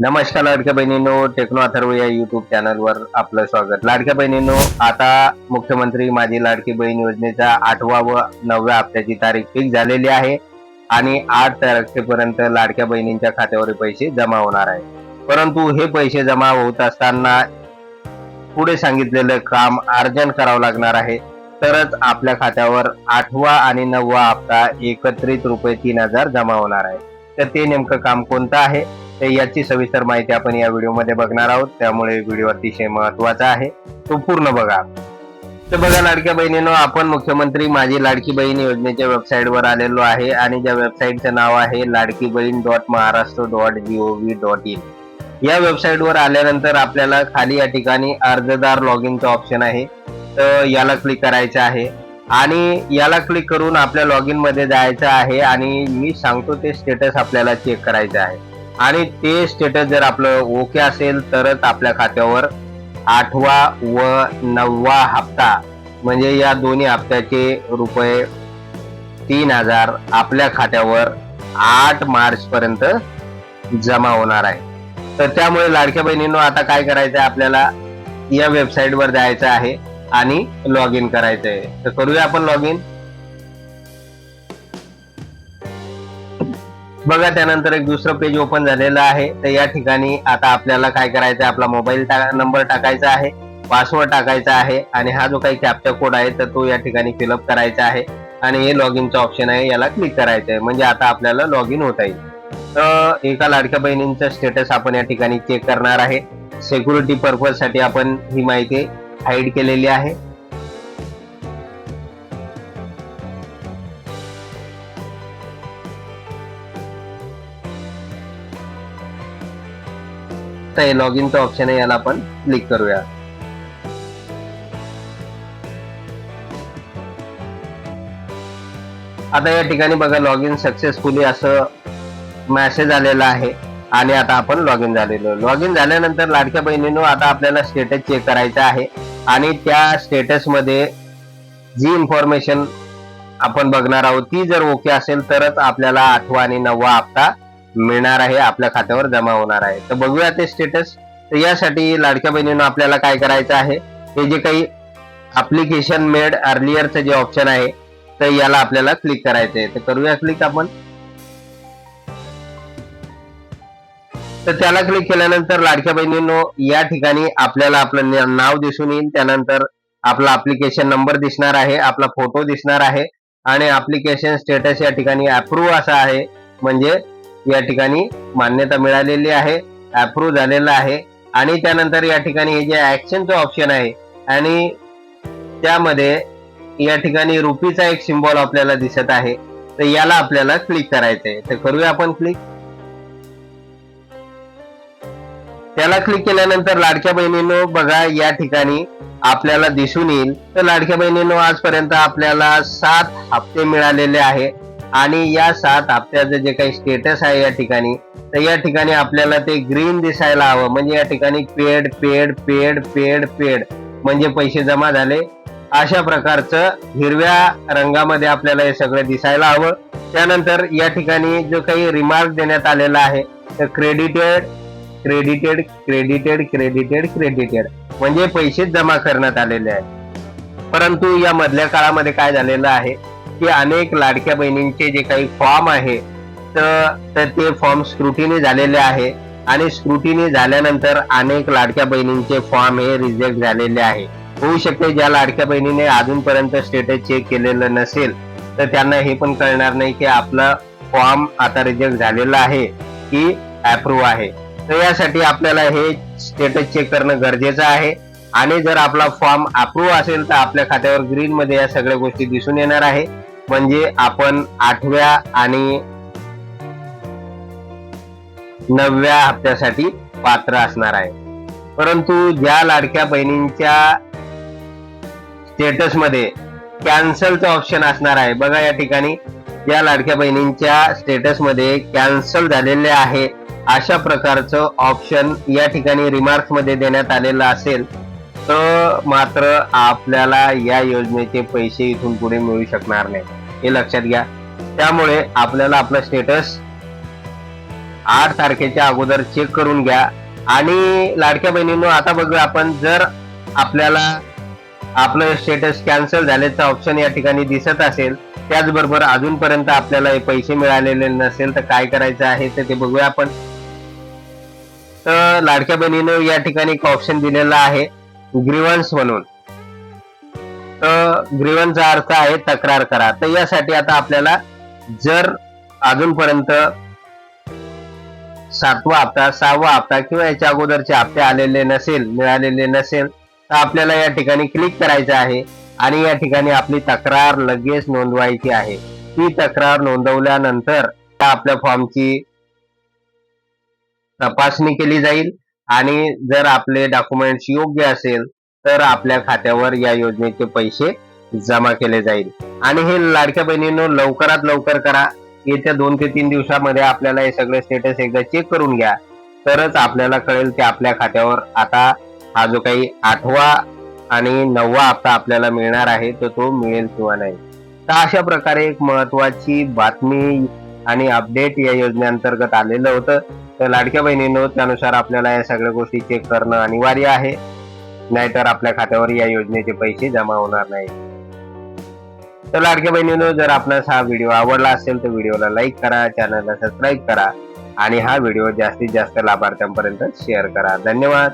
नमस्कार लाडक्या बहिणींनो टेक्नो अथर्व या युट्यूब चॅनलवर आपलं स्वागत. लाडक्या बहिणींनो आता मुख्यमंत्री माझी लाडकी बहीण योजनेचा आठवा व नवव्या हप्त्याची तारीख फिक्स झालेली आहे आणि आठ तारखेपर्यंत लाडक्या बहिणींच्या खात्यावर पैसे जमा होणार आहे परंतु हे पैसे जमा होत असताना पुढे सांगितलेलं काम अर्जंट करावं लागणार आहे. तरच आपल्या खात्यावर आठवा आणि नववा हप्ता एकत्रित रुपये तीन हजार जमा होणार आहे. तर ते नेमकं काम कोणतं आहे? तर याची सविस्तर माहिती आपण या व्हिडिओमध्ये बघणार आहोत. त्यामुळे व्हिडिओ अतिशय महत्त्वाचा आहे. तो पूर्ण बघा. तर बघा लाडक्या बहिणीनो आपण मुख्यमंत्री माझी लाडकी बहीण योजनेच्या वेबसाईटवर आलेलो आहे आणि ज्या वेबसाईटचं नाव आहे Ladki Bahin dot Maharashtra dot gov dot in या वेबसाईटवर आल्यानंतर आपल्याला खाली या ठिकाणी अर्जदार लॉग इनचं ऑप्शन आहे. तर याला क्लिक करायचं आहे. आणि याला क्लिक करून आपल्या लॉग इनमध्ये जायचं आहे आणि मी सांगतो ते स्टेटस आपल्याला चेक करायचं आहे. आणि ते स्टेटस जर आपलं ओके असेल तरच आपल्या खात्यावर आठवा व नववा हप्ता म्हणजे या दोन्ही हप्त्याचे रुपये तीन हजार आपल्या खात्यावर आठ मार्च पर्यंत जमा होणार आहे. तर त्यामुळे लाडक्या बहिणींनो आता काय करायचं आहे आपल्याला? या वेबसाईटवर जायचं आहे आणि लॉग इन करायचं आहे तर करूया आपण लॉग इन बघा त्यानंतर एक दुसरं पेज ओपन झालेलं आहे. तर या ठिकाणी आता आपल्याला काय करायचं आहे? आपला मोबाईल नंबर टाकायचा आहे पासवर्ड टाकायचा आहे आणि हा जो काही कॅप्चा कोड आहे तर तो या ठिकाणी फिलअप करायचा आहे. आणि हे लॉग इनचं ऑप्शन आहे याला क्लिक करायचं आहे. म्हणजे आता आपल्याला लॉग इन होता येईल तर एका लाडक्या बहिणींचं स्टेटस आपण या ठिकाणी चेक करणार आहे. सेक्युरिटी पर्पजसाठी आपण ही माहिती हाईड केलेली आहे. तर हे लॉग इनचं ऑप्शन आहे याला आपण क्लिक करूया. आता या ठिकाणी बघा लॉग इन सक्सेसफुली असं मॅसेज आलेला आहे आणि आता आपण लॉग इन झालेलो. लॉग इन झाल्यानंतर लाडक्या बहिणीनो आता आपल्याला स्टेटस चेक करायचा आहे आणि त्या स्टेटसमध्ये जी इन्फॉर्मेशन आपण बघणार आहोत ती जर ओके असेल तरच आपल्याला आठवा आणि नववा हप्ता मिळणार आहे आपल्या खात्यावर जमा होणार आहे. तर बघूया ते स्टेटस तर यासाठी लाडक्या बहिणीनं आपल्याला काय करायचं आहे? हे जे काही अप्लिकेशन मेड अर्लियरचं जे ऑप्शन आहे तर याला आपल्याला क्लिक करायचं आहे तर करूया क्लिक आपण. तर त्याला क्लिक केल्यानंतर लाडक्या बहिणींनो या ठिकाणी आपल्याला आपलं नाव दिसून येईल. त्यानंतर आपला अप्लिकेशन नंबर दिसणार आहे आपला फोटो दिसणार आहे. आणि अप्लिकेशन स्टेटस या ठिकाणी अप्रूव्ह असा आहे. म्हणजे या ठिकाणी मान्यता मिळालेली आहे अप्रूव्ह झालेलं आहे. आणि त्यानंतर या ठिकाणी हे जे ऍक्शनचं ऑप्शन आहे आणि त्यामध्ये या ठिकाणी रुपीचा एक सिम्बॉल आपल्याला दिसत आहे तर याला आपल्याला क्लिक करायचं आहे तर करूया आपण क्लिक त्याला क्लिक केल्यानंतर लाडक्या बहिणींनो बघा या ठिकाणी आपल्याला दिसून येईल. तर लाडक्या बहिणींनो आजपर्यंत आपल्याला सात हप्ते मिळालेले आहे. आणि या सात हप्त्याचं जे काही स्टेटस आहे या ठिकाणी तर या ठिकाणी आपल्याला ते ग्रीन दिसायला हवं. म्हणजे या ठिकाणी paid paid paid paid paid म्हणजे पैसे जमा झाले. अशा प्रकारचं हिरव्या रंगामध्ये आपल्याला हे सगळं दिसायला हवं. त्यानंतर या ठिकाणी जो काही रिमार्क देण्यात आलेला आहे तर credited credited credited credited credited म्हणजे पैसे जमा करण्यात आलेले आहेत. परंतु या मधल्या काळामध्ये काय झालेलं आहे? की अनेक लाडक्या बहिणींचे जे काही फॉर्म आहे तर ते फॉर्म स्क्रुटिनी झालेले आहे. आणि स्क्रुटिनी झाल्यानंतर अनेक लाडक्या बहिणींचे फॉर्म हे रिजेक्ट झालेले आहे. होऊ शकते ज्या लाडक्या बहिणीने अजूनपर्यंत स्टेटस चेक केलेलं नसेल तर त्यांना हे पण कळणार नाही की आपला फॉर्म आता रिजेक्ट झालेला आहे की अप्रूव्ह आहे. तर यासाठी आपल्याला हे स्टेटस चेक करणं गरजेचं आहे. आणि जर आपला फॉर्म अप्रूव्ह असेल तर आपल्या खात्यावर ग्रीन मध्ये या सगळ्या गोष्टी दिसून येणार आहे. म्हणजे आपण आठव्या आणि नवव्या हप्त्यासाठी पात्र असणार आहे. परंतु ज्या लाडक्या बहिणींच्या स्टेटसमध्ये कॅन्सलचं ऑप्शन असणार आहे बघा या ठिकाणी या लाडक्या बहिणींच्या स्टेटसमध्ये कॅन्सल झालेले आहे अशा प्रकारचं ऑप्शन या ठिकाणी रिमार्क्समध्ये देण्यात आलेलं असेल तर मात्र आपल्याला या योजनेचे पैसे इथून पुढे मिळू शकणार नाही. हे लक्षात घ्या. त्यामुळे आपल्याला आपला स्टेटस आठ तारखेच्या अगोदर चेक करून घ्या. आणि लाडक्या बहिणींनो आता बघूया आपण जर आपल्याला आपलं स्टेटस कॅन्सल झाल्याचं ऑप्शन या ठिकाणी दिसत असेल त्याचबरोबर अजूनपर्यंत आपल्याला हे पैसे मिळालेले नसेल तर काय करायचं आहे तर ते बघूया आपण. तर लाडक्या बहिणीनं या ठिकाणी एक ऑप्शन दिलेला आहे ग्रीवन्स म्हणून. ग्रीवनचा अर्थ आहे तक्रार करा. तर यासाठी आता आपल्याला जर अजूनपर्यंत सातवा हप्ता सहावा हप्ता किंवा याच्या अगोदरचे हप्ते आलेले नसेल मिळालेले नसेल तर आपल्याला या ठिकाणी क्लिक करायचं आहे आणि या ठिकाणी आपली तक्रार लगेच नोंदवायची आहे. ती तक्रार नोंदवल्यानंतर आपल्या फॉर्मची तपासणी केली जाईल आणि जर आपले डॉक्युमेंट्स योग्य असेल तर आपल्या खात्यावर या योजनेचे पैसे जमा केले जाईल. आणि हे लाडक्या बहिणींनो लवकरात लवकर करा. येत्या दोन ते तीन दिवसामध्ये आपल्याला हे सगळे स्टेटस एकदा चेक करून घ्या. तरच आपल्याला कळेल की आपल्या खात्यावर आता हा जो काही आठवा आणि नववा हप्ता आपल्याला मिळणार आहे तर तो मिळेल किंवा नाही. तर अशा प्रकारे एक महत्वाची बातमी आणि अपडेट या योजनेअंतर्गत आलेलं होतं. तर लाडक्या बहिणींनो त्यानुसार आपल्याला या सगळ्या गोष्टी चेक करणं अनिवार्य आहे. नाहीतर आपल्या खात्यावर या योजनेचे पैसे जमा होणार नाही. तर लाडक्या बहिणींनो जर आपणास हा व्हिडिओ आवडला असेल तर व्हिडिओला लाईक करा चॅनलला सबस्क्राईब करा आणि हा व्हिडिओ जास्तीत जास्त लाभार्थ्यांपर्यंत शेअर करा. धन्यवाद.